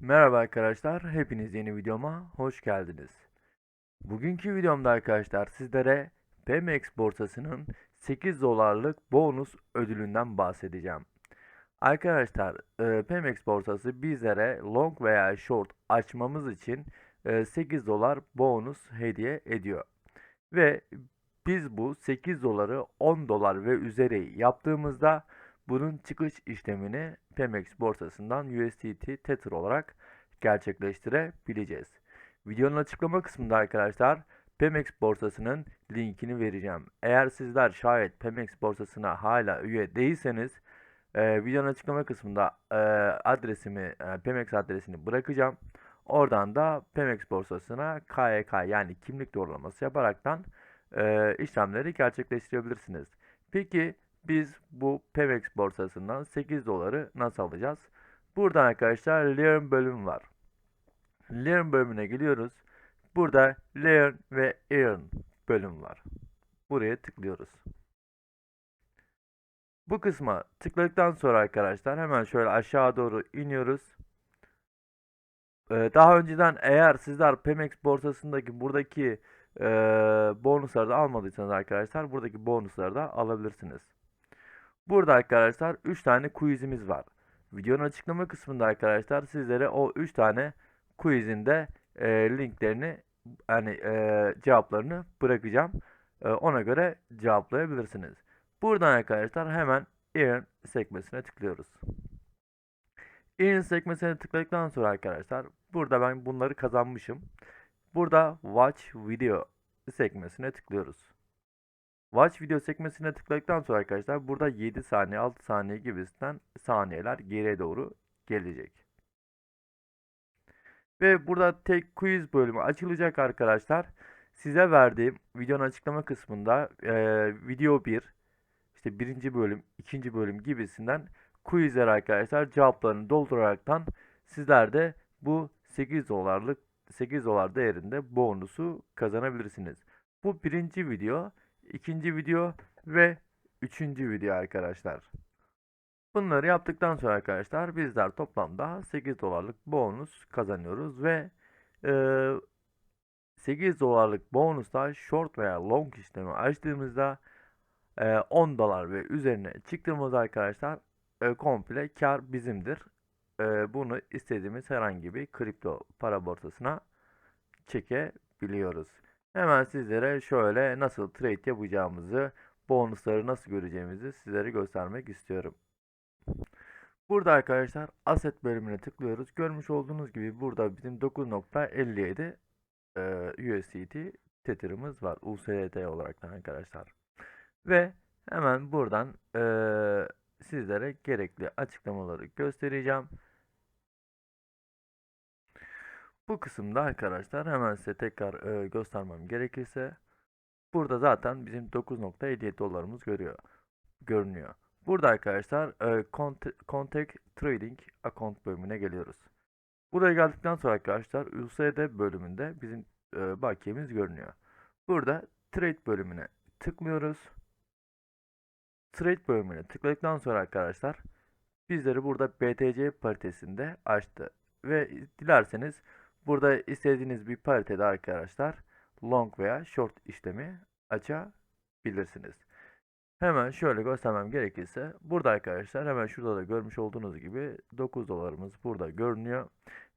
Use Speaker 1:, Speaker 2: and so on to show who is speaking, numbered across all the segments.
Speaker 1: Merhaba arkadaşlar, hepiniz yeni videoma hoş geldiniz. Bugünkü videomda arkadaşlar sizlere Pemex borsasının 8 dolarlık bonus ödülünden bahsedeceğim. Arkadaşlar, e, Pemex borsası bizlere long veya short açmamız için e, 8 dolar bonus hediye ediyor. Ve biz bu 8 doları 10 dolar ve üzeri yaptığımızda bunun çıkış işlemini Pemex borsasından USDT Tether olarak gerçekleştirebileceğiz. Videonun açıklama kısmında arkadaşlar Pemex borsasının linkini vereceğim. Eğer sizler şayet Pemex borsasına hala üye değilseniz e, videonun açıklama kısmında e, adresimi, e, Pemex adresini bırakacağım. Oradan da Pemex borsasına KYK yani kimlik doğrulaması yaparaktan e, işlemleri gerçekleştirebilirsiniz. Peki biz bu Pemex borsasından 8 doları nasıl alacağız? Buradan arkadaşlar Learn bölümü var. Learn bölümüne geliyoruz. Burada Learn ve Earn bölüm var. Buraya tıklıyoruz. Bu kısma tıkladıktan sonra arkadaşlar hemen şöyle aşağı doğru iniyoruz. Ee, daha önceden eğer sizler Pemex borsasındaki buradaki e, bonusları da almadıysanız arkadaşlar buradaki bonusları da alabilirsiniz. Burada arkadaşlar 3 tane quizimiz var. Videonun açıklama kısmında arkadaşlar sizlere o 3 tane quizin de e, linklerini yani e, cevaplarını bırakacağım. E, ona göre cevaplayabilirsiniz. Buradan arkadaşlar hemen Earn sekmesine tıklıyoruz. Earn sekmesine tıkladıktan sonra arkadaşlar burada ben bunları kazanmışım. Burada Watch Video sekmesine tıklıyoruz. Watch video sekmesine tıkladıktan sonra arkadaşlar burada 7 saniye 6 saniye gibisinden saniyeler geriye doğru gelecek. Ve burada tek quiz bölümü açılacak arkadaşlar. Size verdiğim videonun açıklama kısmında e, video 1 işte birinci bölüm, ikinci bölüm gibisinden quizler arkadaşlar cevaplarını dolduraraktan sizler de bu 8 dolarlık 8 dolar değerinde bonusu kazanabilirsiniz. Bu birinci video ikinci video ve üçüncü video arkadaşlar. Bunları yaptıktan sonra arkadaşlar bizler toplamda 8 dolarlık bonus kazanıyoruz ve e, 8 dolarlık bonusla short veya long işlemi açtığımızda e, 10 dolar ve üzerine çıktığımızda arkadaşlar e, komple kar bizimdir. E, bunu istediğimiz herhangi bir kripto para borsasına çekebiliyoruz. Hemen sizlere şöyle nasıl trade yapacağımızı, bonusları nasıl göreceğimizi sizlere göstermek istiyorum. Burada arkadaşlar asset bölümüne tıklıyoruz. Görmüş olduğunuz gibi burada bizim 9.57 e, USDT Tether'ımız var. USDT olarak da arkadaşlar. Ve hemen buradan sizlere gerekli açıklamaları göstereceğim. Bu kısımda arkadaşlar hemen size tekrar e, göstermem gerekirse burada zaten bizim 9.57 dolarımız görüyor görünüyor. Burada arkadaşlar e, Cont- Contact Trading Account bölümüne geliyoruz. Buraya geldikten sonra arkadaşlar USD bölümünde bizim e, bakiyemiz görünüyor. Burada Trade bölümüne tıklıyoruz. Trade bölümüne tıkladıktan sonra arkadaşlar bizleri burada BTC paritesinde açtı. Ve dilerseniz Burada istediğiniz bir paritede arkadaşlar long veya short işlemi açabilirsiniz. Hemen şöyle göstermem gerekirse burada arkadaşlar hemen şurada da görmüş olduğunuz gibi 9 dolarımız burada görünüyor.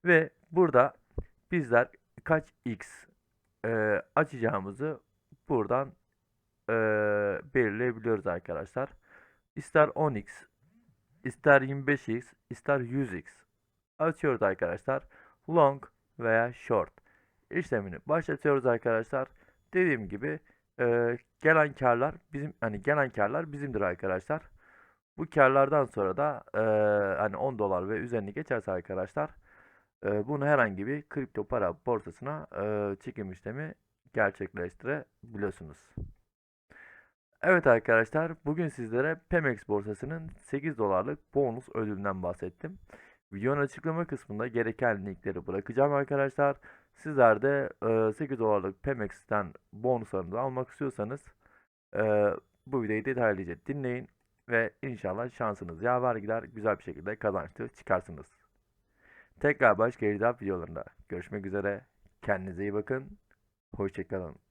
Speaker 1: Ve burada bizler kaç x e, açacağımızı buradan e, belirleyebiliyoruz arkadaşlar. İster 10x, ister 25x, ister 100x açıyoruz arkadaşlar. Long veya short işlemini başlatıyoruz arkadaşlar. Dediğim gibi e, gelen karlar bizim hani gelen karlar bizimdir arkadaşlar. Bu karlardan sonra da e, hani 10 dolar ve üzerini geçerse arkadaşlar e, bunu herhangi bir kripto para borsasına e, çekim işlemi gerçekleştirebiliyorsunuz. Evet arkadaşlar bugün sizlere Pemex borsasının 8 dolarlık bonus ödülünden bahsettim. Videonun açıklama kısmında gereken linkleri bırakacağım arkadaşlar. Sizler de 8 dolarlık Pemex'ten bonuslarını almak istiyorsanız bu videoyu detaylıca dinleyin ve inşallah şansınız yaver gider güzel bir şekilde kazançlı çıkarsınız. Tekrar başka airdrop videolarında görüşmek üzere. Kendinize iyi bakın. Hoşçakalın.